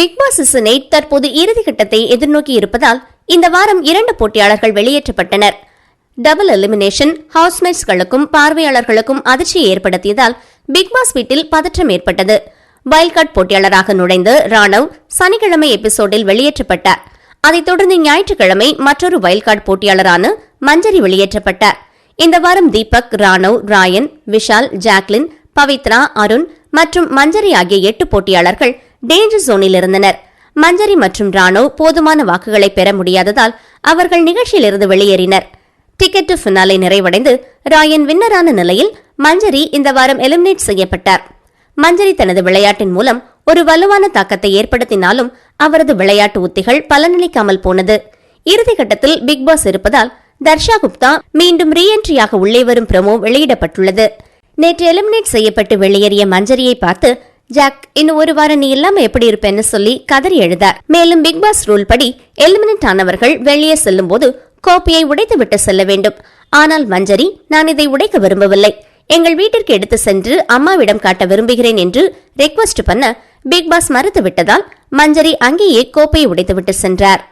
Big Boss season eight தற்போது இறுதிக்கட்டத்தை எதிர்நோக்கி இருப்பதால் இந்த வாரம் இரண்டு போட்டியாளர்கள் வெளியேற்றப்பட்டனர். டபுள் எலிமினேஷன் ஹவுஸ்மேட்ஸ்களுக்கும் பார்வையாளர்களுக்கும் அதிர்ச்சியை ஏற்படுத்தியதால் பிக் பாஸ் வீட்டில் பதற்றம் ஏற்பட்டது. வைல்ட்கார்ட் போட்டியாளராக நுழைந்து ராணவ் சனிக்கிழமை எபிசோடில் வெளியேற்றப்பட்டார். அதைத் தொடர்ந்து ஞாயிற்றுக்கிழமை மற்றொரு வைல்ட்கார்டு போட்டியாளரான மஞ்சரி வெளியேற்றப்பட்டார். இந்த வாரம் தீபக் ராணவ் ராயன் விஷால் ஜாக்லின் பவித்ரா அருண் மற்றும் மஞ்சரி ஆகிய எட்டு போட்டியாளர்கள் டேஞ்சர் ஜோனில் இருந்தனர். மஞ்சரி மற்றும் ராணோ போதுமான வாக்குகளை பெற முடியாததால் அவர்கள் நிகழ்ச்சியிலிருந்து வெளியேறினர். டிக்கெட் டு ஃபினாலே நிறைவடைந்து ராயன் வின்னரான நிலையில் மஞ்சரி இந்த வாரம் எலிமினேட் செய்யப்பட்டார். மஞ்சரி தனது விளையாட்டின் மூலம் ஒரு வலுவான தாக்கத்தை ஏற்படுத்தினாலும் அவரது விளையாட்டு உத்திகள் பலனளிக்காமல் போனது. இறுதிக்கட்டத்தில் பிக் பாஸ் இருப்பதால் தர்ஷா குப்தா மீண்டும் ரீஎன்ட்ரியாக உள்ளே வரும் பிரமோ வெளியிடப்பட்டுள்ளது. நேற்று எலிமினேட் செய்யப்பட்டு வெளியேறிய மஞ்சரியை பார்த்து ஜாக் இன்னும் ஒரு வாரம் நீ இல்லாம எப்படி இருப்பேன்னு சொல்லி கதறி எழுதார். மேலும் பிக் பாஸ் ரூல் படி எலிமினேட் ஆனவர்கள் வெளியே செல்லும் போது கோப்பையை உடைத்து விட்டு செல்ல வேண்டும். ஆனால் மஞ்சரி நான் இதை உடைக்க விரும்பவில்லை. எங்கள் வீட்டிற்கு எடுத்து சென்று அம்மாவிடம் காட்ட விரும்புகிறேன் என்று ரெக்வஸ்ட் பண்ண பிக் பாஸ் மறுத்து விட்டதால் மஞ்சரி அங்கேயே கோப்பையை உடைத்துவிட்டு சென்றார்.